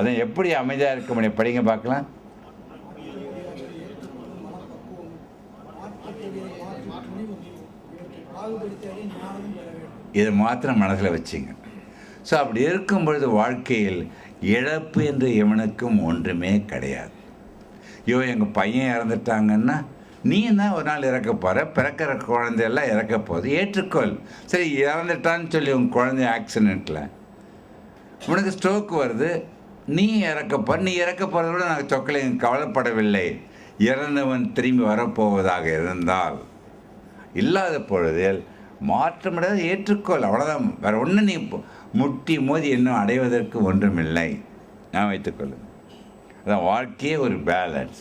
அதை எப்படி அமைதியாக இருக்க முடியும் படிங்க பார்க்கலாம். இதை மாத்திரம் மனசில் வச்சுங்க. ஸோ அப்படி இருக்கும் பொழுது வாழ்க்கையில் இழப்பு என்று இவனுக்கும் ஒன்றுமே கிடையாது. ஐயோ எங்கள் பையன் இறந்துட்டாங்கன்னா நீ தான் ஒரு நாள் இறக்க போகிற பிறக்கிற குழந்தையெல்லாம் இறக்க போகுது. ஏற்றுக்கொள். சரி இறந்துட்டான்னு சொல்லி உங்கள் குழந்தை ஆக்சிடெண்ட்டில் உனக்கு ஸ்ட்ரோக் வருது. நீ இறக்க போற நீ இறக்க போகிறத விட நாங்கள் சொக்கலை கவலைப்படவில்லை. இறந்தவன் திரும்பி வரப்போவதாக இருந்தால். இல்லாத பொழுதில் மாற்றமிடாத ஏற்றுக்கொள் அவ்வளோதான் வேறு ஒன்றும் நீ முட்டி மோதி இன்னும் அடைவதற்கு ஒன்றுமில்லை. நான் வைத்துக்கொள்ளுங்க அதான் வாழ்க்கையே ஒரு பேலன்ஸ்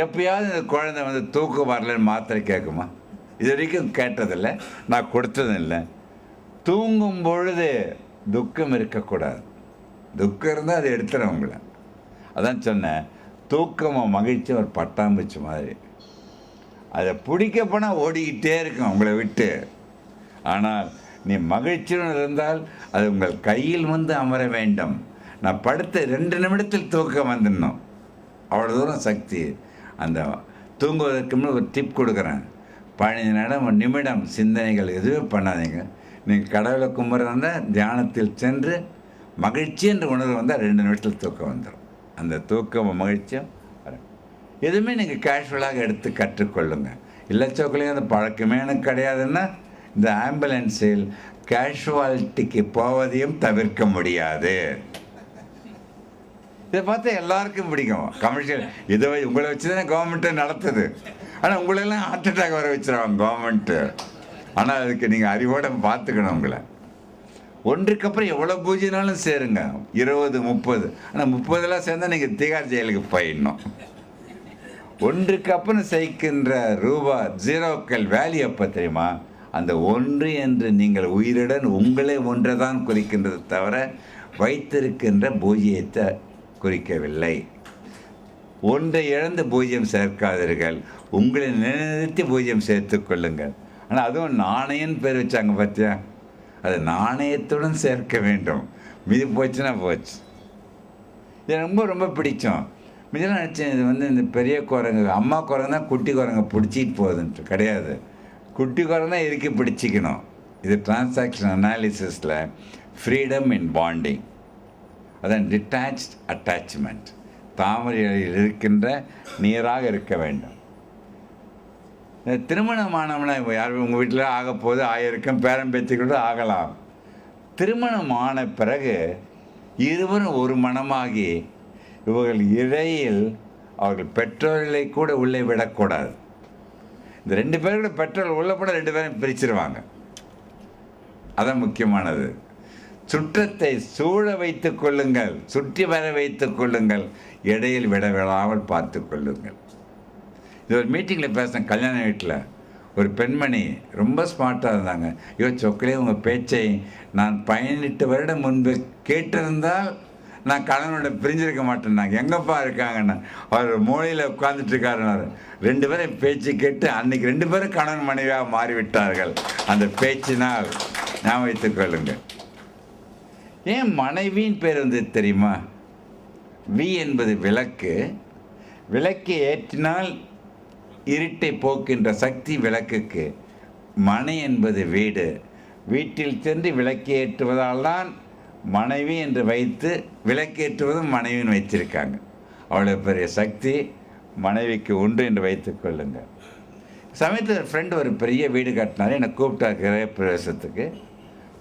எப்பயாவது இந்த குழந்தை வந்து தூக்கம் வரலன்னு மாத்திரை கேட்குமா? இது வரைக்கும் கேட்டதில்லை. நான் கொடுத்ததும் இல்லை. தூங்கும் பொழுது துக்கம் இருக்கக்கூடாது. துக்கம் இருந்தால் அது எடுத்துடும் உங்களை. அதான் சொன்னேன் தூக்கமும் மகிழ்ச்சி ஒரு பட்டாம்பூச்சி மாதிரி. அதை பிடிக்க போனால் ஓடிக்கிட்டே இருக்கும் உங்களை விட்டு. ஆனால் நீ மகிழ்ச்சியுடன் இருந்தால் அது உங்கள் கையில் வந்து அமர வேண்டும். நான் படுத்த ரெண்டு நிமிடத்தில் தூக்கம் வந்துடணும். அவ்வளோ தூரம் சக்தி. அந்த தூங்குவதற்கு முன்னாடி ஒரு டிப் கொடுக்குறேன். பதினஞ்சு நிமிடம் ஒரு நிமிடம் சிந்தனைகள் எதுவும் பண்ணாதீங்க. நீங்கள் கடவுளை கும்பிட்றதா தியானத்தில் சென்று மகிழ்ச்சி என்ற உணர்வு வந்தால் ரெண்டு நிமிஷத்தில் தூக்கம் வந்துடும் அந்த தூக்கம் மகிழ்ச்சியும் வரும் எதுவுமே நீங்கள் கேஷுவலாக எடுத்து கற்றுக்கொள்ளுங்க. இல்லை சோக்கலையும் அந்த பழக்கமே எனக்கு கிடையாதுன்னா இந்த ஆம்புலன்ஸில் கேஷுவாலிட்டிக்கு போவதையும் தவிர்க்க முடியாது. இதை பார்த்தா எல்லாருக்கும் பிடிக்கும். கமர்ஷியல் இதை வை- உங்களை வச்சு தானே கவர்மெண்ட்டே நடத்துது. ஆனால் உங்களெல்லாம் ஹார்ட் அட்டாக் வர வச்சுருவாங்க கவர்மெண்ட்டு ஆனால் அதுக்கு நீங்கள் அறிவோடு பார்த்துக்கணும் உங்களை. ஒன்றுக்கு அப்புறம் எவ்வளோ பூஜைனாலும் சேருங்க. இருபது முப்பது. ஆனால் முப்பதெல்லாம் சேர்ந்தால் நீங்கள் திகார் ஜெயிலுக்கு போயிடணும். ஒன்றுக்கு அப்புறம் செய்கின்ற ரூபா ஜீரோக்கள் வேல்யூ எப்போ தெரியுமா? அந்த ஒன்று என்று நீங்கள் உயிருடன் உங்களே ஒன்றை தான் குறிக்கின்றது தவிர வைத்திருக்கின்ற பூஜ்ஜியத்தை குறிக்கவில்லை. ஒன்றை இழந்து பூஜ்ஜியம் சேர்க்காதீர்கள். உங்களை நிலைநிறுத்தி பூஜ்ஜியம் சேர்த்து கொள்ளுங்கள். ஆனால் அதுவும் நாணயம் பேர் வச்சாங்க பார்த்தியா அது நாணயத்துடன் சேர்க்க வேண்டும். மீதி போச்சுன்னா போச்சு. இது ரொம்ப ரொம்ப பிடிச்சோம் மிதெல்லாம் நினச்சேன் இது வந்து இந்த பெரிய குரங்கு அம்மா குரங்கு தான் குட்டி குரங்கை பிடிச்சிட்டு போகுதுன்ட்டு கிடையாது. குட்டி குரங்கு தான் இறுக்கி பிடிச்சிக்கணும்? இது டிரான்சாக்ஷன் அனாலிசிஸில் ஃப்ரீடம் இன் பாண்டிங் அதான் டிட்டாச் அட்டாச்மெண்ட் தாமரை இலையில் இருக்கின்ற நீராக இருக்க வேண்டும். திருமணமானவனா இப்போ யார்? உங்கள் வீட்டில் ஆக போது ஆயிருக்கும் பேரன் பேத்தி கூட ஆகலாம். திருமணம் ஆன பிறகு இருவரும் ஒரு மனமாகி இவர்கள் இடையில் அவர்கள் பெற்றோர்களை கூட உள்ளே விடக்கூடாது. இந்த ரெண்டு பேரோட பெற்றோர் உள்ள கூட ரெண்டு பேரும் பிரிச்சிருவாங்க. அதான் முக்கியமானது. சுற்றத்தை சூழ வைத்துக் கொள்ளுங்கள் சுற்றி வர வைத்துக் கொள்ளுங்கள் இடையில் விட விடாமல் பார்த்து கொள்ளுங்கள். இது ஒரு மீட்டிங்கில் பேசினேன் கல்யாண வீட்டில் ஒரு பெண்மணி ரொம்ப ஸ்மார்ட்டாக இருந்தாங்க. ஐயோ சொக்கலே உங்கள் பேச்சை நான் பதினெட்டு வருடம் முன்பு கேட்டிருந்தால் நான் கணவனோட பிரிஞ்சிருக்க மாட்டேன்னாங்க. எங்கப்பா இருக்காங்கன்னு. அவர் மூலையில் உட்கார்ந்துட்டு இருக்காருன்னாரு ரெண்டு பேரும் பேச்சு கேட்டு அன்னைக்கு ரெண்டு பேரும் கணவன் மனைவியாக மாறிவிட்டார்கள். அந்த பேச்சினால் ஞாபகம் வைத்துக்கொள்ளுங்க ஏன் மனைவியின் பேர் வந்து தெரியுமா? வி என்பது விளக்கு. விளக்கை ஏற்றினால் இருட்டை போக்கின்ற சக்தி விளக்குக்கு மனை என்பது வீடு. வீட்டில் சென்று விளக்கேற்றுவதால் தான் மனைவி என்று வைத்து விளக்கேற்றுவதும் மனைவின்னு வைத்திருக்காங்க. அவ்வளோ பெரிய சக்தி மனைவிக்கு உண்டு என்று வைத்துக் கொள்ளுங்கள். சமயத்தில் ஒரு ஃப்ரெண்டு ஒரு பெரிய வீடு கட்டினாரு. என்னை கூப்பிட்டாரு கிரக பிரவேசத்துக்கு.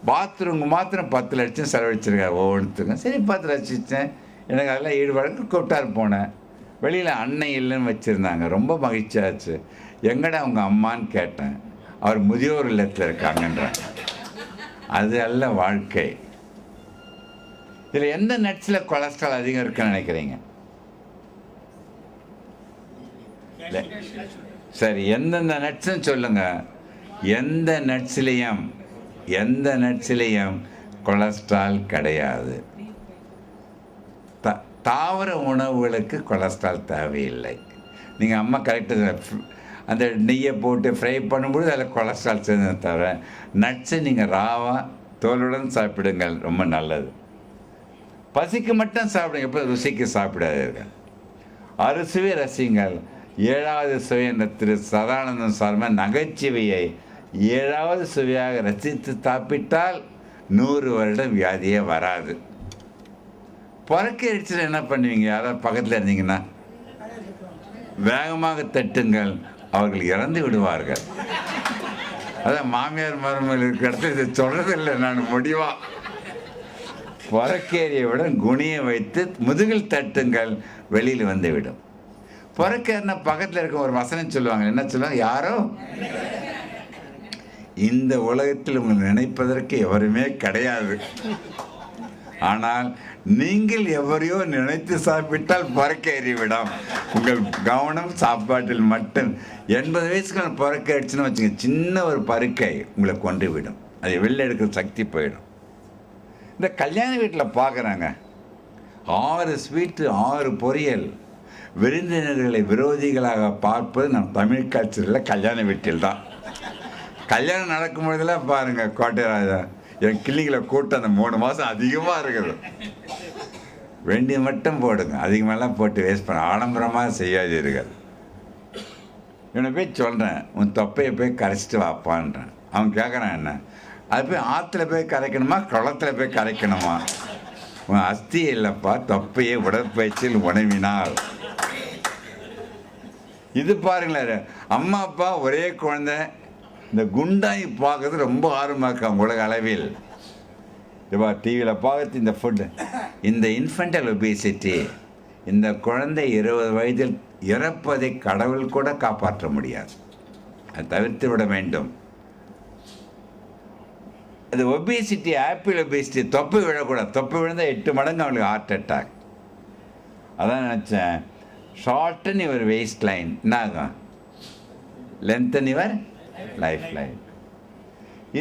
பாத்ரூம் மாத்திரம் பத்து லட்சம் செலவழிச்சிருக்காரு ஒவ்வொன்றுத்துக்கும் சரி பத்து லட்சம் எனக்கு அதெல்லாம் ஈடுபாடு கூப்பிட்டாரு போனேன். வெளியில் அன்னை இல்லைன்னு வச்சுருந்தாங்க. ரொம்ப மகிழ்ச்சியாச்சு. எங்கடா அவங்க அம்மான்னு கேட்டேன். அவர் முதியோர் இல்லத்தில் இருக்காங்கன்றாங்க. அது அல்ல வாழ்க்கை. இதில் எந்த நட்ஸில் கொலஸ்ட்ரால் அதிகம் இருக்குன்னு நினைக்கிறீங்க? சரி எந்தெந்த நட்ஸ்ன்னு சொல்லுங்க. எந்த நட்ஸ்லேயும் எந்த நட்ஸ்லேயும் கொலஸ்ட்ரால் கிடையாது. தாவர உணவுகளுக்கு கொலஸ்ட்ரால் தேவையில்லை. நீங்கள் அம்மா கரெக்டாக அந்த நெய்யை போட்டு ஃப்ரை பண்ணும்பொழுது அதில் கொலஸ்ட்ரால் சேர்ந்து தவிர நட்ஸை நீங்கள் ராவாக தோலுடன் சாப்பிடுங்கள் ரொம்ப நல்லது. பசிக்கு மட்டும் சாப்பிடுங்க எப்போ ருசிக்கு சாப்பிடாதீர்கள். அறுசுவை ரசிங்கள் ஏழாவது சுவை என்ற திரு சதானந்தம் சார்ம நகைச்சுவையை ஏழாவது சுவையாக ரசித்து சாப்பிட்டால் நூறு வருடம் வியாதியே வராது. பறக்க அடிச்சுட்டு என்ன பண்ணுவீங்க? யாராவது பக்கத்தில் இருந்தீங்கன்னா? வேகமாக தட்டுங்கள். அவர்கள் இறந்து விடுவார்கள். அதான் மாமியார் மருமகள் இருக்கிற இடத்துல இதை சொல்றதில்லை நான் முடிவா. புறக்கேறியவுடன் குணியை வைத்து முதுகில் தட்டுங்கள் வெளியில் வந்துவிடும். புறக்கேறின பக்கத்தில் இருக்க ஒரு வசனம் சொல்லுவாங்க. என்ன சொல்லுவாங்க? யாரோ? இந்த உலகத்தில் உங்களை நினைப்பதற்கு எவருமே கிடையாது. ஆனால் நீங்கள் எவரையோ நினைத்து சாப்பிட்டால் பறக்க உங்கள் கவனம் சாப்பாட்டில் மட்டும். எண்பது வயசுக்கு நான் பறக்க அடிச்சுன்னு வச்சுங்க சின்ன ஒரு பருக்கை உங்களை கொண்டு விடும். அதை வெளில எடுக்கிற சக்தி போயிடும். இந்த கல்யாண வீட்டில் பார்க்குறாங்க ஆறு ஸ்வீட்டு ஆறு பொரியல். விருந்தினர்களை விரோதிகளாக பார்ப்பது நம் தமிழ் கல்ச்சரில் கல்யாண வீட்டில் தான் கல்யாணம் நடக்கும் பொழுதெல்லாம் பாருங்கள் கோட்டை ராஜா என் கிள்ளிகளை கூட்டம் அந்த மூணு மாதம் அதிகமாக இருக்குது. வேண்டிய மட்டும் போடுங்க. அதிகமெல்லாம் போட்டு வேஸ்ட் பண்ண ஆடம்பரமாக செய்யாதீர்கள். இவனை போய் சொல்கிறேன் உன் தொப்பையை போய் கரைச்சிட்டு வாப்பான்றேன். அவன் கேட்குறான் என்ன? அது போய் ஆற்றுல போய் கரைக்கணுமா? குளத்துல போய் கரைக்கணுமா? உன் அஸ்தி இல்லைப்பா தொப்பையை உடற்பயிற்சியில் உணவினாள் இது பாருங்களேன். அம்மா அப்பா ஒரே குழந்தை இந்த குண்டாய் பார்க்கறது ரொம்ப ஆர்வமாக இருக்காங்க உலக அளவில். இப்போ டிவியில் பார்க்கறது இந்த ஃபுட்டு இந்த இன்ஃபென்டல் ஒபிசிட்டி இந்த குழந்தை இருபது வயதில் இறப்பதை கடவுள் கூட காப்பாற்ற முடியாது. அதை தவிர்த்து விட வேண்டும். அது ஒபிசிட்டி ஆப்பிள் ஒபிசிட்டி தொப்பை விழக்கூடாது. தொப்பை விழுந்தால் எட்டு மடங்கு அவளுக்கு ஹார்ட் அட்டாக் அதான் நினச்சேன். ஷார்ட்டன் யுவர் வேஸ்ட் லைன் என்ன ஆகும்? லென்த்தன் யுவர் லைஃப் லைன்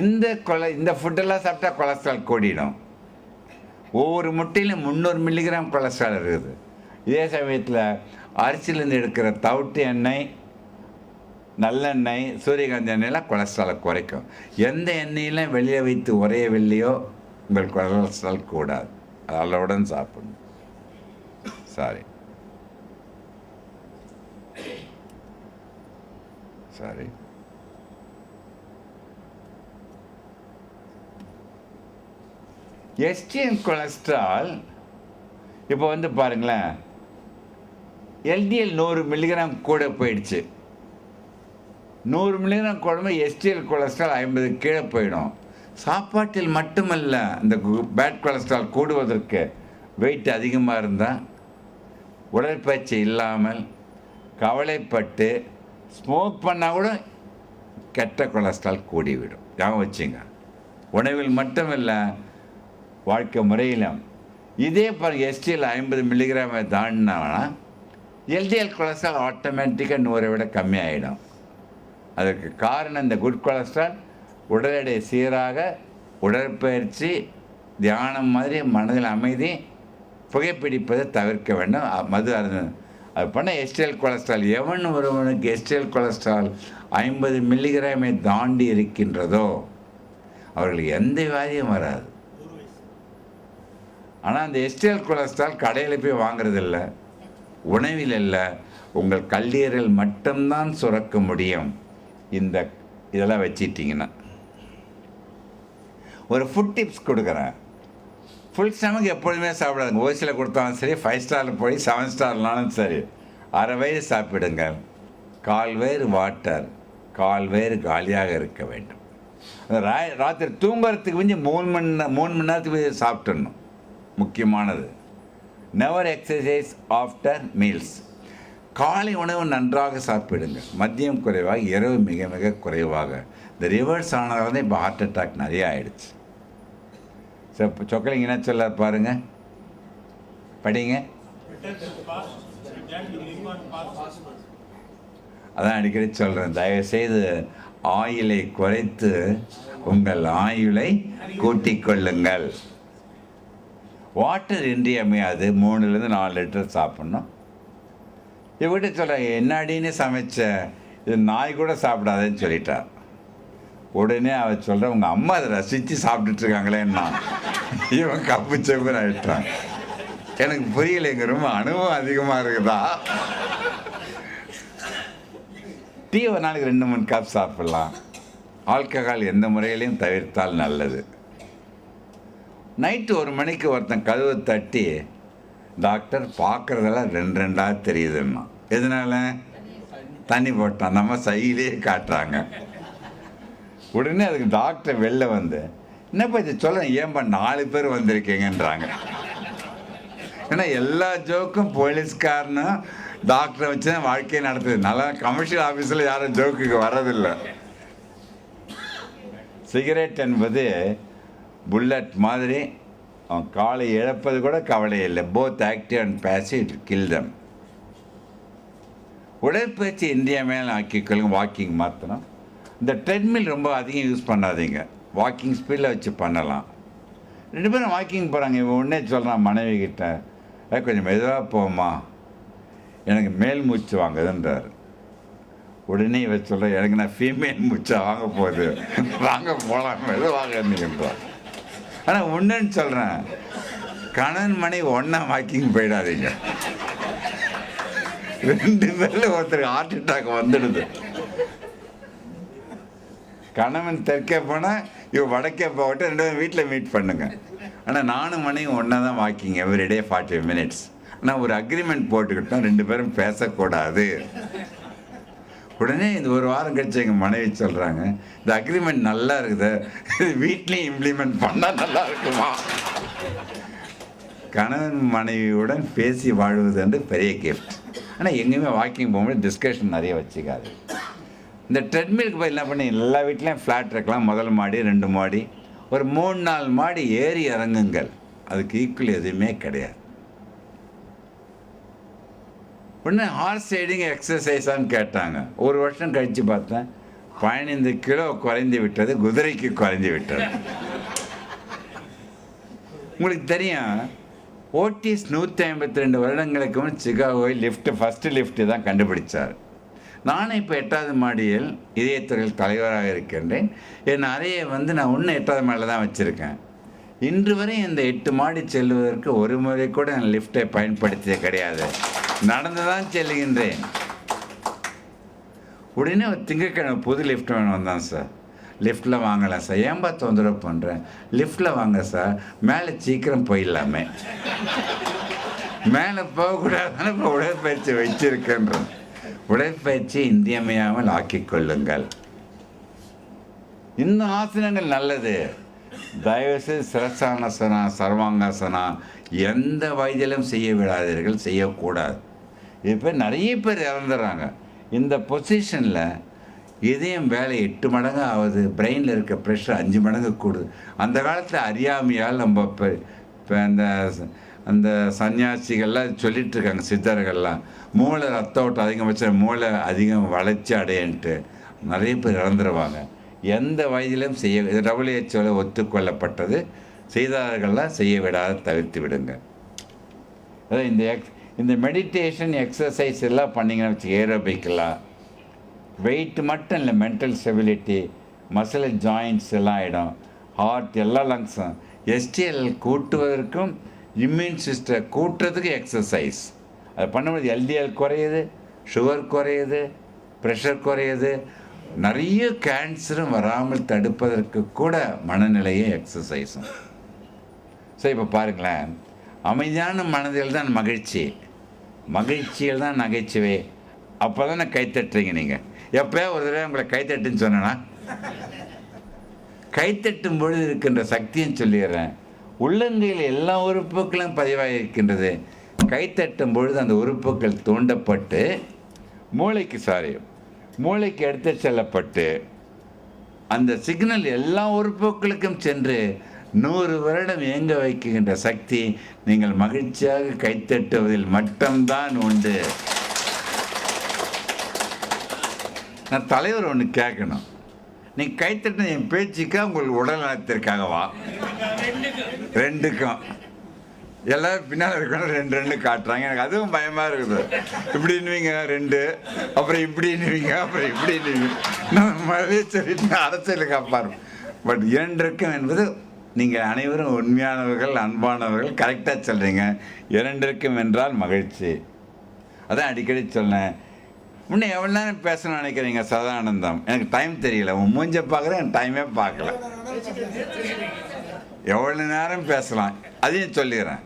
இந்த கொலை இந்த ஃபுட்டெல்லாம் சாப்பிட்டா கொலஸ்ட்ரால் கூடிடும். ஒவ்வொரு முட்டையிலும் முந்நூறு மில்லிகிராம் கொலஸ்ட்ரால் இருக்குது. இதே சமயத்தில் அரிசியிலேருந்து எடுக்கிற தவிட்டு எண்ணெய் நல்லெண்ணெய் சூரியகாந்தி எண்ணெயெல்லாம் கொலஸ்ட்ராலை குறைக்கும். எந்த எண்ணெயெல்லாம் வெளியே வைத்து உரையவில்லையோ உங்கள் கொலஸ்ட்ரால் கூடாது. அது அளவுடன் சாப்பிடணும். சாரி சாரி எஸ்டிஎல் கொலஸ்ட்ரால் இப்போ வந்து பாருங்களேன். எல்டிஎல் நூறு மில்லிகிராம் கூட போயிடுச்சு. நூறு மில்லிகிராம் குழம்பு எஸ்டிஎல் கொலஸ்ட்ரால் ஐம்பது கீழே போயிடும். சாப்பாட்டில் மட்டுமல்ல இந்த பேட் கொலஸ்ட்ரால் கூடுவதற்கு வெயிட் அதிகமாக இருந்தால் உடற்பயிற்சி இல்லாமல் கவலைப்பட்டு ஸ்மோக் பண்ணால் கூட கெட்ட கொலஸ்ட்ரால் கூடிவிடும். ஞாபகம் வச்சுங்க. உணவில் மட்டுமில்லை வாழ்க்கை முறையிலும் இதே பாருங்க எஸ்டியில் ஐம்பது மில்லிகிராமை தாண்டினாங்கன்னா எல்டிஎல் கொலஸ்ட்ரால் ஆட்டோமேட்டிக்காக நூறை விட கம்மியாயிடும். அதற்கு காரணம் இந்த குட் கொலஸ்ட்ரால் உடல் எடை சீராக உடற்பயிற்சி தியானம் மாதிரி மனதில் அமைதி புகைப்பிடிப்பதை தவிர்க்க வேண்டும். மது அருந்த அது பண்ண எஸ்டிஎல் கொலஸ்ட்ரால் எவன் ஒருவனுக்கு எஸ்டிஎல் கொலஸ்ட்ரால் ஐம்பது மில்லிகிராமை தாண்டி இருக்கின்றதோ அவர்களுக்கு எந்த வியாதியும் வராது. ஆனால் அந்த எஸ்டிஎல் கொலஸ்ட்ரால் கடையில் போய் வாங்குறதில்ல. உணவில் இல்லை. உங்கள் கல்லீரல் மட்டும்தான் சுரக்க முடியும். இந்த இதெல்லாம் வச்சிட்டிங்கன்னா. ஒரு ஃபுட் டிப்ஸ் கொடுக்குறேன். ஃபுல் ஸ்டமக் எப்பொழுதுமே சாப்பிடாதுங்க ஓசியில் கொடுத்தாலும் சரி ஃபைவ் ஸ்டாரில் போய் செவன் ஸ்டார்னாலும் சரி. அரை வயிறு சாப்பிடுங்க கால் வயிறு வாட்டர் கால் வயிறு காலியாக இருக்க வேண்டும். ரா- ராத்திரி தூங்குறதுக்கு மிஞ்சி மூணு மணி மூணு மணி நேரத்துக்கு சாப்பிட்டுடணும். முக்கியமானது. நெவர் எக்ஸசைஸ் ஆஃப்டர் மீல்ஸ் காலை உணவு நன்றாக சாப்பிடுங்க மதியம் குறைவாக இரவு மிக மிக குறைவாக. இந்த ரிவர்ஸ் ஆனதால் தான் இப்போ ஹார்ட் அட்டாக் நிறைய ஆயிடுச்சு. ஸோ இப்போ சொக்கலிங்க என்ன சொல்ல பாருங்க. படிங்க. அதான் அடிக்கடி சொல்கிறேன் தயவுசெய்து ஆயிலை குறைத்து உங்கள் ஆயுளை கூட்டிக் கொள்ளுங்கள். வாட்டர் இன்றியமையாது மூணுலேருந்து நாலு லிட்டர் சாப்பிட்ணும். இவகிட்ட சொல்ல என்னடின்னு சமைச்ச? இது நாய் கூட சாப்பிடாதேன்னு சொல்லிட்டார். உடனே அவ சொல்கிற உங்கள் அம்மா அதை ரசித்து சாப்பிட்டுட்ருக்காங்களேன்னா. இவன் கப்பு செப்புன்னு ஆகிட்டான் எனக்கு புரியலைங்க ரொம்ப அனுபவம் அதிகமாக இருக்குதா? டீ ஒரு நாளைக்கு ரெண்டு மூணு கப் சாப்பிட்லாம். ஆல்கஹால் எந்த முறையிலையும் தவிர்த்தால் நல்லது. நைட்டு ஒரு மணிக்கு ஒருத்தன் கதவை தட்டி டாக்டர் பார்க்குறதெல்லாம் ரெண்டு ரெண்டாக தெரியுதுன்னா எதனால? தண்ணி போட்டான். நம்ம சையிலேயே காட்டுறாங்க. உடனே அதுக்கு டாக்டர் வெளில வந்து என்னப்பா இது? சொல்ல ஏன்பா நாலு பேர் வந்திருக்கீங்கன்றாங்க. ஏன்னா எல்லா ஜோக்கும் போலீஸ்காரனும் டாக்டரை வச்சு தான் வாழ்க்கையை நடத்துது. நல்லா கமர்ஷியல் ஆஃபீஸில் யாரும் ஜோக்குக்கு வர்றதில்லை சிகரெட் என்பது புல்லட் மாதிரி அவன் காலை இழப்பது கூட கவலை இல்லை. Both active and passive kill them உடற்பயிற்சி இந்தியா மேலே ஆக்கிக்கொள்ளுங்க வாக்கிங் மாற்றணும் இந்த ட்ரெட்மில் ரொம்ப அதிகம் யூஸ் பண்ணாதீங்க. வாக்கிங் ஸ்பீடில் வச்சு பண்ணலாம். ரெண்டு பேரும் வாக்கிங் போகிறாங்க இவன் உடனே சொல்கிறான் மனைவி கிட்ட கொஞ்சம் மெதுவாக போமா எனக்கு மேல் மூச்சு வாங்குதுன்றார். உடனே இவ சொல்கிறேன் எனக்கு நான் ஃபீமேல் மூச்சை வாங்க போகுது. வாங்க போகலாம் மெதுவாக நீங்கன்றார். ஆனால் ஒன்றுன்னு சொல்கிறேன் கணவன் மனைவி ஒன்றா வாக்கிங் போயிடாதீங்க. ரெண்டு பேரில் ஒருத்தருக்கு ஹார்ட் அட்டாக் வந்துடுது. கணவன் தெற்கே போனால் இவ வடக்கே போகட்டும் ரெண்டு பேரும் வீட்டில் மீட் பண்ணுங்க. ஆனால் நானும் மனைவி ஒன்றா தான் வாக்கிங் எவ்ரிடே ஃபார்ட்டி மினிட்ஸ் ஆனால் ஒரு அக்ரிமெண்ட் போட்டுக்கிட்டோம் ரெண்டு பேரும் பேசக்கூடாது. உடனே இந்த ஒரு வாரம் கழிச்சு எங்கள் மனைவி சொல்கிறாங்க இந்த அக்ரிமெண்ட் நல்லா இருக்குது இது வீட்லேயும் இம்ப்ளிமெண்ட் பண்ணால் நல்லா இருக்குமா? கணவன் மனைவியுடன் பேசி வாழ்வது என்று பெரிய கிஃப்ட் ஆனால் எங்கேயுமே வாக்கிங் போகும்போது டிஸ்கஷன் நிறைய வச்சுக்காது. இந்த ட்ரெட்மில்க்கு போய் என்ன பண்ணி எல்லா வீட்லேயும் ஃப்ளாட் இருக்கலாம் முதல் மாடி ரெண்டு மாடி. ஒரு மூணு நாலு மாடி ஏறி இறங்குங்கள். அதுக்கு ஈக்குவல் எதுவுமே கிடையாது. உடனே ஹார்ஸ் ரைடிங் எக்ஸசைஸான்னு கேட்டாங்க. ஒரு வருஷம் கழித்து பார்த்தேன் பதினைந்து கிலோ குறைந்து விட்டது குதிரைக்கு குறைந்து விட்டது. உங்களுக்கு தெரியும் ஓட்டிஸ் நூற்றி ஐம்பத்தி ரெண்டு வருடங்களுக்கு முன் சிகாகோவில் லிஃப்ட்டு ஃபஸ்ட்டு லிஃப்ட்டு தான் கண்டுபிடிச்சார். நானும் இப்போ எட்டாவது மாடியில் இதயத்துறையில் தலைவராக இருக்கின்றேன். என் அறையை வந்து நான் இன்னும் எட்டாவது மாடியில் தான் வச்சுருக்கேன். இன்று வரை இந்த எட்டு மாடி செல்வதற்கு ஒரு முறை கூட நான் லிஃப்ட்டை பயன்படுத்தியது கிடையாது. நடந்து தான் செல்கின்றேன் உடனே ஒரு திங்கட்கிழமை புது லிஃப்ட் வேணும் வந்தான் சார் லிஃப்ட்டில் வாங்கலாம் சார் ஏன்பா தொந்தரவு பண்ணுறேன் லிஃப்ட்டில் வாங்க சார் மேலே சீக்கிரம் போயிடலாமே. மேலே போகக்கூடாதுன்னு இப்போ உடற்பயிற்சி வச்சுருக்கேன் உடற்பயிற்சி இந்தியமையாமல் ஆக்கிக் கொள்ளுங்கள். இன்னும் ஆசனங்கள் நல்லது. தயவுசெய்து சிரசானசனா சர்வாங்காசனா எந்த வயதிலும் செய்ய விடாதீர்கள் செய்யக்கூடாது. இப்போ நிறைய பேர் இறந்துடுறாங்க இந்த பொசிஷனில் இதயம் வேலை எட்டு மடங்கு ஆகுது பிரெயினில் இருக்க ப்ரெஷர் அஞ்சு மடங்கு கூடுது. அந்த காலத்தில் அறியாமையால் நம்ம இப்போ இப்போ அந்த அந்த சன்னியாசிகள்லாம் சொல்லிட்டு இருக்காங்க சித்தர்கள்லாம் மூளை ரத்த ஓட்டம் அதிகம் வச்சா மூளை அதிகம் வளர்ச்சி அடையன்ட்டு. நிறைய பேர் இறந்துருவாங்க. எந்த வயதிலும் செய்ய டபிள்யூஹெச்ஓவில் ஒத்துக்கொள்ளப்பட்டது. செய்தார்கள்லாம் செய்ய விடாத தவிர்த்து விடுங்க. அதான் இந்த எக்ஸ் இந்த மெடிடேஷன் எக்ஸசைஸ் எல்லாம் பண்ணிங்கன்னா வச்சு ஏரோபிக்கலாம் வெயிட் மட்டும் இல்லை மென்டல் ஸ்டெபிலிட்டி மசில் ஜாயின்ட்ஸ் எல்லாம் ஆகிடும் ஹார்ட் எல்லா லங்ஸும் எஸ்டிஎல் கூட்டுவதற்கும் இம்யூன் சிஸ்டம் கூட்டுறதுக்கு எக்ஸசைஸ் அது பண்ணும்போது எல்டிஎல் குறையுது சுகர் குறையுது ப்ரெஷர் குறையுது. நிறைய கேன்சரும் வராமல் தடுப்பதற்கு கூட மனநிலையே எக்ஸசைஸும் ஸோ இப்போ பாருங்களேன். அமைதியான மனதில் தான் மகிழ்ச்சி. மகிழ்ச்சியில் தான் நகைச்சுவை. அப்போ தானே கைத்தட்டுறீங்க நீங்கள் எப்போ ஒரு தடவை உங்களை கைத்தட்டுன்னு சொன்னேன்னா கைத்தட்டும் பொழுது இருக்கின்ற சக்தியும் சொல்லிடுறேன். உள்ளங்கையில் எல்லா உறுப்புகளும் பதிவாக இருக்கின்றது. கைத்தட்டும் பொழுது அந்த உறுப்புகள் தூண்டப்பட்டு மூளைக்கு சாரி மூளைக்கு எடுத்து செல்லப்பட்டு அந்த சிக்னல் எல்லா உறுப்புகளுக்கும் சென்று நூறு வருடம் இயங்க வைக்கின்ற சக்தி நீங்கள் மகிழ்ச்சியாக கைத்தட்டுவதில் மட்டும்தான் உண்டு. நான் தலைவர் ஒன்று கேட்கணும். நீ கைத்தட்டின என் பேச்சுக்கா உங்களுக்கு உடல் நலத்திற்காகவா? ரெண்டுக்கும். எல்லாம் பின்னால் இருக்கணும் ரெண்டு ரெண்டு காட்டுறாங்க. எனக்கு அதுவும் பயமாக இருக்குது. இப்படின்னுவீங்க ரெண்டு அப்புறம் இப்படின்னுவீங்க அப்புறம் இப்படின்னுவீங்க நான் முதலே சொல்லிட்டு அரசியலுக்கு அப்பாரு பட் இரண்டிற்கும் என்பது நீங்கள் அனைவரும் உண்மையானவர்கள் அன்பானவர்கள் கரெக்டாக சொல்கிறீங்க இரண்டிற்கும் என்றால் மகிழ்ச்சி. அதான் அடிக்கடி சொன்னேன். முன்னே எவ்வளோ நேரம் பேசணும்னு நினைக்கிறீங்க? சதானந்தம் எனக்கு டைம் தெரியல. உன் மூஞ்ச பார்க்குறேன் எனக்கு டைமே பார்க்கல. எவ்வளோ நேரம் பேசலாம்? அதையும் சொல்லிடுறேன்.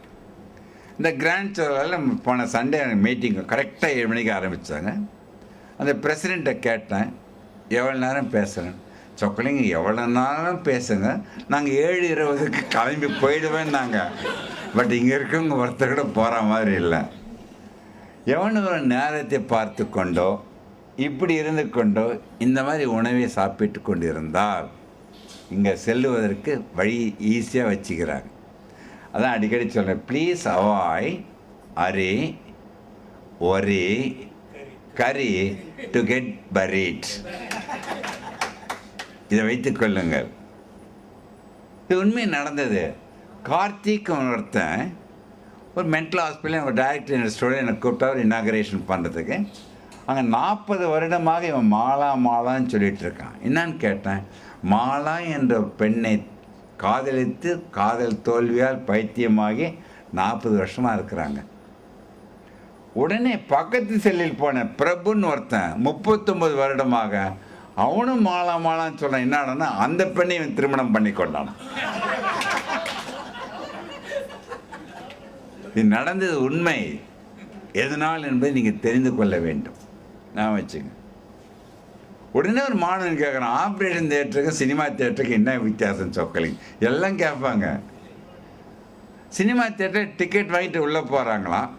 இந்த கிராண்ட் சோரில் போன சண்டே எனக்கு மீட்டிங் கரெக்டாக ஏழு மணிக்கு ஆரம்பித்தாங்க அந்த பிரசிடெண்ட்டை கேட்டேன் எவ்வளோ நேரம் பேசுகிறேன் சொக்கலிங்க எவ்வளோ நேரம் பேசுங்க? நாங்கள் ஏழு இருபதுக்கு கிளம்பி போயிடுவேன் நாங்கள் பட் இங்கே இருக்கவங்க ஒருத்தர் கூட போகிற மாதிரி இல்லை. எவன் ஒரு நேரத்தை பார்த்து கொண்டோ இப்படி இருந்து கொண்டோ இந்த மாதிரி உணவை சாப்பிட்டு கொண்டு இருந்தால் இங்கே செல்லுவதற்கு வழி ஈஸியாக வச்சுக்கிறாங்க. அதான் அடிக்கடி சொல்கிறேன் ப்ளீஸ் அவாய்ட் அரே ஒரே கரி டு கெட் பரீட் இதை வைத்துக் கொள்ளுங்கள். இது உண்மை நடந்தது. கார்த்திக் ஒருத்தன் ஒரு மென்டல் ஹாஸ்பிட்டல் ஒரு டைரக்டர் ஸ்டூடெண்ட் என்னை கூப்பிட்டா ஒரு இனாகரேஷன் பண்ணுறதுக்கு அங்கே நாற்பது வருடமாக இவன் மாலா மாலான்னு சொல்லிகிட்டு இருக்கான். என்னன்னு கேட்டேன்? மாலா என்ற பெண்ணை காதலித்து காதல் தோல்வியால் பைத்தியமாகி நாற்பது வருஷமாக இருக்கிறாங்க. உடனே பக்கத்து செல்லில் போன பிரபுன்னு ஒருத்தன் முப்பத்தொம்பது வருடமாக அவனும் மாலா மாலான்னு சொல்கிறான் என்னடனா அந்த பெண்ணை இவன் திருமணம் பண்ணி கொண்டான். இது நடந்தது உண்மை. எதனால் என்பதை நீங்கள் தெரிந்து கொள்ள வேண்டும். நான் வச்சுங்க உடனே ஒரு மாணவன் கேட்குறான் ஆப்ரேஷன் தேட்டருக்கு சினிமா தேட்டருக்கு என்ன வித்தியாசம் சொக்கலிங் எல்லாம் கேட்பாங்க சினிமா தேட்டர் டிக்கெட் வாங்கிட்டு உள்ளே போகிறாங்களாம்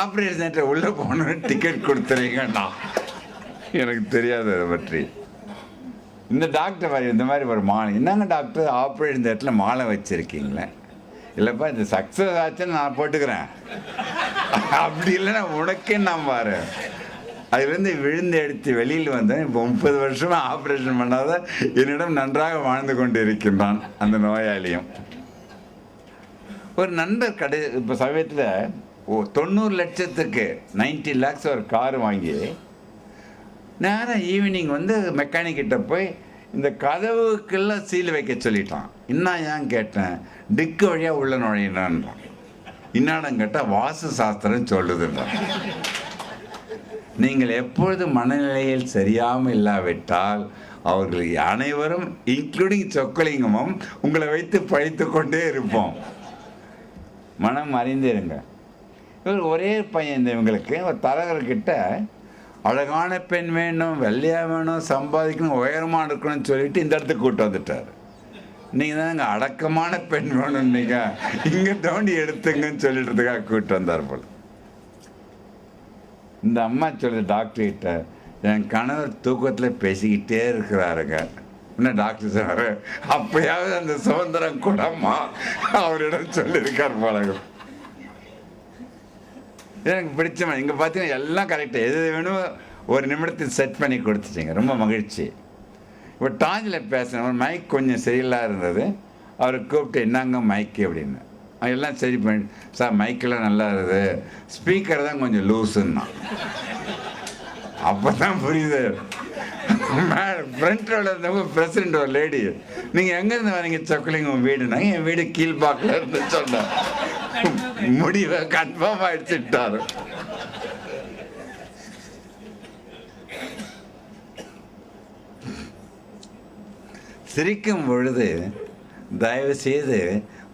ஆப்ரேஷன் தேட்டர் உள்ளே போகணுன்னு டிக்கெட் கொடுத்துறீங்கண்ணா. எனக்கு தெரியாது அதை பற்றி. இந்த டாக்டர் மாதிரி இந்த மாதிரி ஒரு மாலை என்னங்க டாக்டர் ஆப்ரேஷன் தேட்டரில் மாலை வச்சுருக்கீங்களே. இல்லைப்பா இது சக்ஸஸ் ஆச்சுன்னு நான் போட்டுக்கிறேன். அப்படி இல்லைன்னா உனக்கே நான் பாரு அதுலேருந்து விழுந்து எடுத்து வெளியில் வந்தேன் இப்போ முப்பது வருஷமாக ஆப்ரேஷன் பண்ணாத என்னிடம் நன்றாக வாழ்ந்து கொண்டு இருக்கின்றான் அந்த நோயாளியும். ஒரு நண்பர் கடை இப்போ சமயத்தில் ஓ தொண்ணூறு லட்சத்துக்கு 90 லேக்ஸ் ஒரு கார் வாங்கி நேரம் ஈவினிங் வந்து மெக்கானிக்கிட்ட போய் இந்த கதவுக்கெல்லாம் சீல் வைக்க சொல்லிட்டான். இன்னும் ஏன் கேட்டேன்? டிக்கு வழியாக உள்ள நுழையினான்றான் இன்னாடம் கேட்டால் வாஸ்து சாஸ்திரம் சொல்லுதுன்றான். நீங்கள் எப்பொழுது மனநிலையில் சரியாமல் இல்லாவிட்டால் அவர்கள் அனைவரும் இன்க்ளூடிங் சொக்கலிங்கமும் உங்களை வைத்து பழித்து கொண்டே இருப்போம். மனம் அறிந்திருங்க இவர் ஒரே பையன் இந்த இவங்களுக்கு. ஒரு தலைவர்கிட்ட அழகான பெண் வேணும் வெள்ளையாக வேணும் சம்பாதிக்கணும் உயரமாக இருக்கணும்னு சொல்லிட்டு இந்த இடத்துக்கு கூட்டு வந்துட்டார். நீங்கள் தான் இங்கே அடக்கமான பெண் வேணும் நீங்கள் இங்கே தோண்டி எடுத்துங்கன்னு சொல்லிட்டுறதுக்காக கூப்பிட்டு வந்தார் போல். இந்த அம்மா சொல்லுது டாக்டர்கிட்ட என் கணவர் தூக்கத்தில் பேசிக்கிட்டே இருக்கிறாருங்க. என்ன டாக்டர் சொன்னார் அப்பயாவது அந்த சுதந்திரம் கூடமா அவரிடம் சொல்லியிருக்கார் போலங்க. எனக்கு பிடிச்சமா இங்கே பார்த்தீங்கன்னா எல்லாம் கரெக்டாக எது வேணும் ஒரு நிமிடத்தில் செட் பண்ணி கொடுத்துட்டீங்க. ரொம்ப மகிழ்ச்சி. இப்போ டாஞ்சில் பேசின மைக் கொஞ்சம் சரியில்லாக இருந்தது. அவரை கூப்பிட்டு என்னங்க மைக்கு அப்படின்னு. எல்லாம் சரி பண்ணி சார் மைக்கெல்லாம் நல்லா இருக்குது. ஸ்பீக்கர் தான் கொஞ்சம் லூஸுன்னா அப்போ தான் புரியுது ஃப்ரண்ட்டில் இருந்தவங்க பிரசிடென்ட் ஒரு லேடி நீங்கள் எங்கேருந்து வரீங்க சொக்கலிங்க உங்கள் வீடுனா என் வீடு கீழ்பாக்கில் இருந்து சொன்னேன். முடிவை கன்ஃபார்ம் ஆகிடுச்சுட்டாரு சிரிக்கும் பொழுது தயவு செய்து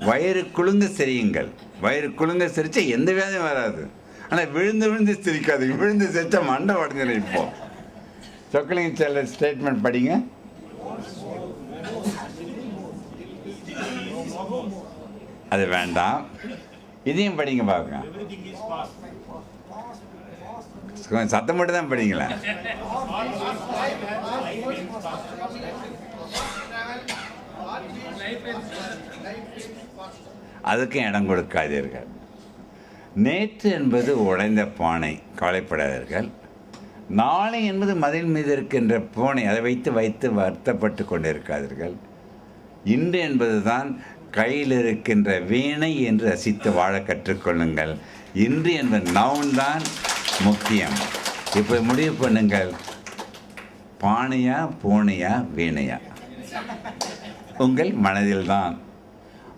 வயிறு குழுங்க சிரியுங்கள். வயிறு குழுங்க சிரிச்சா எந்த வியாதியும் வராது. ஆனால் விழுந்து விழுந்து சிரிக்காது. விழுந்து சிரிச்சா மண்டை உடஞ்சிடும் இப்போ. சொக்கலிங்க செல்ல ஸ்டேட்மெண்ட் படிங்க. அது வேண்டாம். இதையும் படிங்க பார்க்க கொஞ்சம் சத்தம் மட்டும் தான் படிங்களேன். அதுக்கும் இடம் கொடுக்காதீர்கள். நேற்று என்பது உடைந்த பானை கவலைப்படாதீர்கள். நாளை என்பது மதில் மீது இருக்கின்ற பூனை அதை வைத்து வைத்து வருத்தப்பட்டு கொண்டிருக்காதீர்கள். இன்று என்பதுதான் கையில் இருக்கின்ற வீணை என்று ரசித்து வாழ கற்றுக்கொள்ளுங்கள். இன்று என்பது நவுன் தான் முக்கியம். இப்போ முடிவு பண்ணுங்கள். பானையா பூனையா வீணையா? உங்கள் மனதில்தான்.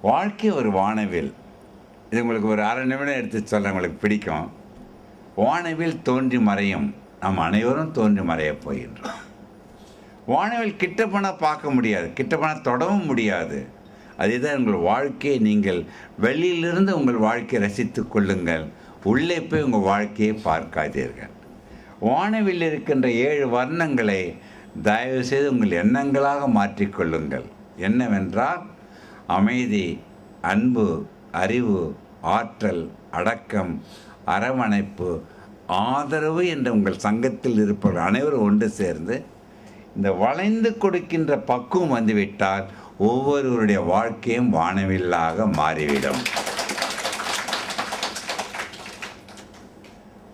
வாழ்க்கை ஒரு வானவில். இது உங்களுக்கு ஒரு அரை நிமிடம் எடுத்து சொல்ல உங்களுக்கு பிடிக்கும். வானவில் தோன்றி மறையும் நாம் அனைவரும் தோன்றி மறையப் போகின்றோம். வானவில் கிட்ட போனால் பார்க்க முடியாது கிட்ட போனால் தொடவும் முடியாது. அதுதான் உங்கள் வாழ்க்கையை நீங்கள் வெளியிலிருந்து உங்கள் வாழ்க்கையை ரசித்து கொள்ளுங்கள். உள்ளே போய் உங்கள் வாழ்க்கையை பார்க்காதீர்கள். வானவில் இருக்கின்ற ஏழு வர்ணங்களை தயவு செய்து உங்கள் எண்ணங்களாக மாற்றிக்கொள்ளுங்கள் என்னவென்றால் அமைதி அன்பு அறிவு ஆற்றல் அடக்கம் அரவணைப்பு ஆதரவு என்ற உங்கள் சங்கத்தில் இருப்பவர்கள் அனைவரும் ஒன்று சேர்ந்து இந்த வளைந்து கொடுக்கின்ற பக்குவம் வந்துவிட்டால் ஒவ்வொருவருடைய வாழ்க்கையும் வானவில்லாக மாறிவிடும்.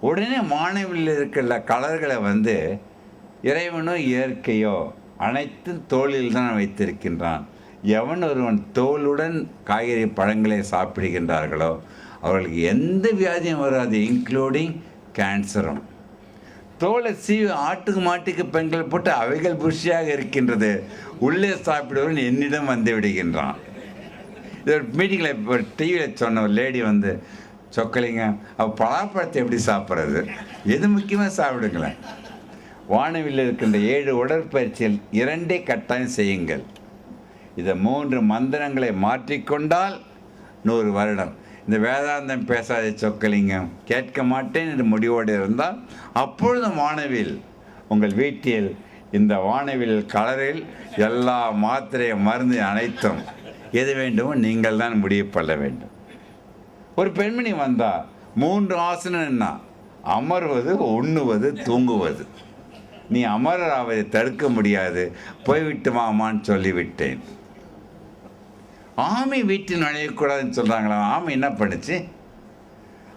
உடனே மாணவியில் இருக்கிற கலர்களை வந்து இறைவனோ இயற்கையோ அனைத்தும் தோளில் தான் வைத்திருக்கின்றான். எவன் ஒருவன் தோலுடன் காய்கறி பழங்களை சாப்பிடுகின்றார்களோ அவர்களுக்கு எந்த வியாதியும் வராது இன்க்ளூடிங் கேன்சரும் தோலை சீவி ஆட்டுக்கு மாட்டுக்கு பெண்கள் போட்டு அவைகள் புஷியாக இருக்கின்றது. உள்ளே சாப்பிடுவன் என்னிடம் வந்து விடுகின்றான். இது ஒரு மீட்டிங்கில் இப்போ டிவியில் சொன்ன ஒரு லேடி வந்து சொக்கலிங்க அவள் பலாப்பழத்தை எப்படி சாப்பிட்றது? எது முக்கியமாக சாப்பிடுங்களேன்? வானவில் இருக்கின்ற ஏழு உடற்பயிற்சியில் இரண்டே கட்டாயம் செய்யுங்கள். இதை மூன்று மந்திரங்களை மாற்றிக்கொண்டால் நூறு வருடம். இந்த வேதாந்தம் பேசாத சொக்கலிங்கம். கேட்க மாட்டேன் என்று முடிவோடு இருந்தால் அப்பொழுது வானவில் உங்கள் வீட்டில் இந்த வானவில் கலரில் எல்லா மாத்திரை மருந்து அனைத்தும் எது வேண்டுமோ நீங்கள் தான் முடிவு பண்ண வேண்டும். ஒரு பெண்மணி வந்தால் மூன்று ஆசனம் என்ன? அமர்வது உண்ணுவது தூங்குவது. நீ அமரராவதை தடுக்க முடியாது. போய்விட்டு மாமான்னு சொல்லிவிட்டேன். ஆமை வீட்டில் நுழையக்கூடாதுன்னு சொல்கிறாங்களா ஆமை என்ன பண்ணுச்சு?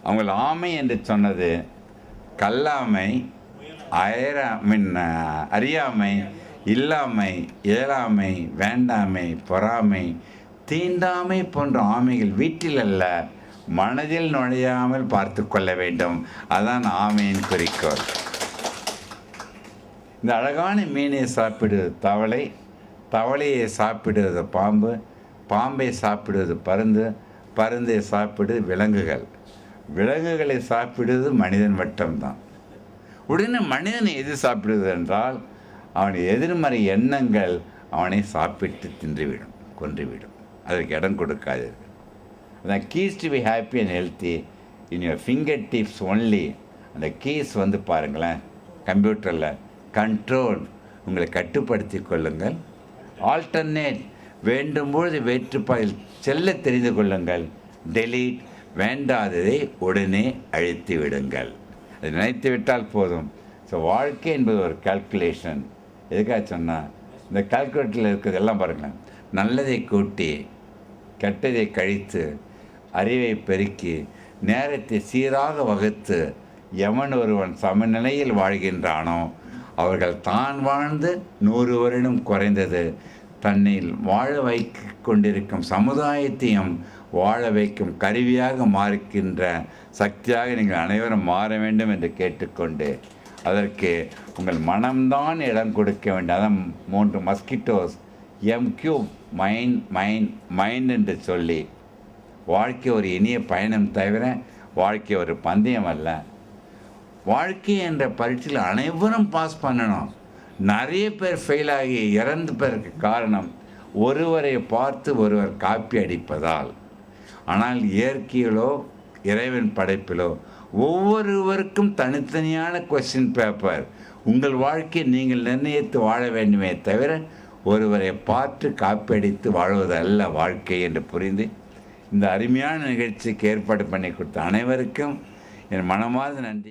அவங்கள ஆமை என்று சொன்னது கல்லாமை அயரா மின் அறியாமை இல்லாமை ஏழாமை வேண்டாமை பொறாமை தீண்டாமை போன்ற ஆமைகள் வீட்டில் அல்ல மனதில் நுழையாமல் பார்த்து கொள்ள வேண்டும். அதான் ஆமையின் குறிக்கோள். இந்த அழகான மீனை சாப்பிடுவது தவளை தவளையை சாப்பிடுவது பாம்பு பாம்பை சாப்பிடுவது பருந்து பருந்தை சாப்பிடு விலங்குகள். விலங்குகளை சாப்பிடுவது மனிதன் வட்டம்தான். உடனே மனிதனை எது சாப்பிடுவது என்றால் அவன் எதிர்மறை எண்ணங்கள் அவனை சாப்பிட்டு தின்றுவிடும் கொன்றுவிடும். அதற்கு இடம் கொடுக்காது அதான் keys to be happy and healthy in your finger tips only அந்த கீஸ் வந்து பாருங்களேன் கம்ப்யூட்டரில் கண்ட்ரோல் உங்களை கட்டுப்படுத்தி கொள்ளுங்கள். ஆல்டர்னேட் வேண்டும்பொழுது வேற்றுப்பாயில் செல்ல தெரிந்து கொள்ளுங்கள். டெலீட் வேண்டாததை உடனே அழித்து விடுங்கள். அதை நினைத்து விட்டால் போதும். ஸோ வாழ்க்கை என்பது ஒரு கால்குலேஷன் எதுக்காக சொன்னால் இந்த கால்குலேட்டரில் இருக்கிறதெல்லாம் பாருங்கள் நல்லதை கூட்டி கெட்டதை கழித்து அறிவை பெருக்கி நேரத்தை சீராக வகுத்து எவன் ஒருவன் சமநிலையில் வாழ்கின்றானோ அவர்கள் தான் வாழ்ந்து நூறு வருடம் குறைந்தது. தன்னில் வாழ வைக்க கொண்டிருக்கும் சமுதாயத்தையும் வாழ வைக்கும் கருவியாக மாறுகின்ற சக்தியாக நீங்கள் அனைவரும் மாற வேண்டும் என்று கேட்டுக்கொண்டு அதற்கு உங்கள் மனம்தான் இடம் கொடுக்க வேண்டும். அதான் மூன்று mosquitoes MQ mind mind mind என்று சொல்லி வாழ்க்கை ஒரு இனிய பயணம் தவிர வாழ்க்கை ஒரு பந்தயம் அல்ல. வாழ்க்கை என்ற பரீட்சையில் அனைவரும் பாஸ் பண்ணணும். நிறைய பேர் ஃபெயில் ஆகி இறந்து பேருக்கு காரணம் ஒருவரை பார்த்து ஒருவர் காப்பி அடிப்பதால். ஆனால் இயற்கையிலோ இறைவன் படைப்பிலோ ஒவ்வொருவருக்கும் தனித்தனியான கொஸ்டின் பேப்பர் உங்கள் வாழ்க்கையை நீங்கள் நிர்ணயித்து வாழ வேண்டுமே தவிர ஒருவரை பார்த்து காப்பி வாழ்வது அல்ல வாழ்க்கை என்று புரிந்து இந்த அருமையான நிகழ்ச்சிக்கு ஏற்பாடு பண்ணி கொடுத்த அனைவருக்கும் என் மனமார்ந்த நன்றி.